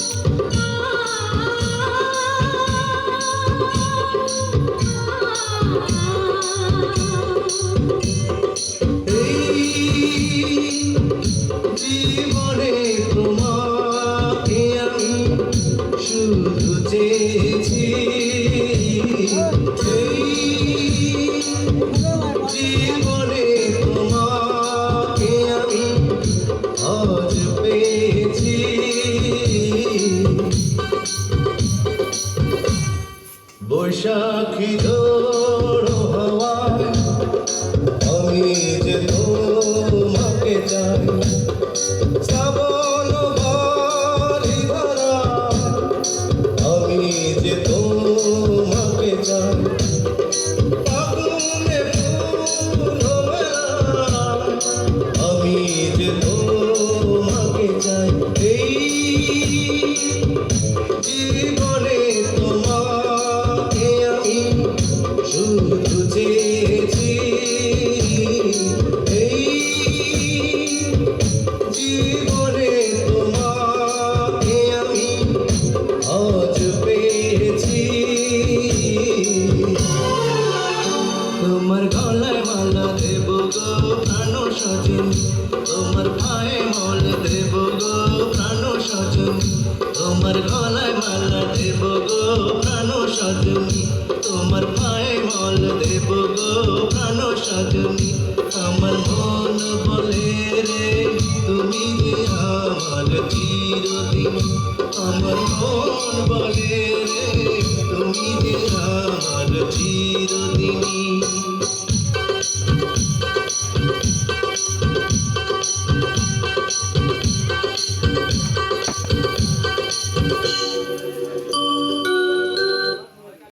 Música বৈশাখী দোড় হাওয়ায় আমি যে তোমাকে চাই শ্রাবণ গলায় মালা দেব গো, প্রাণ সজন। তোমার পায়ে মল দেব গো, প্রাণ সজন। তোমার গলায় মালা দেব গো, প্রাণ সজনী। তোমার মল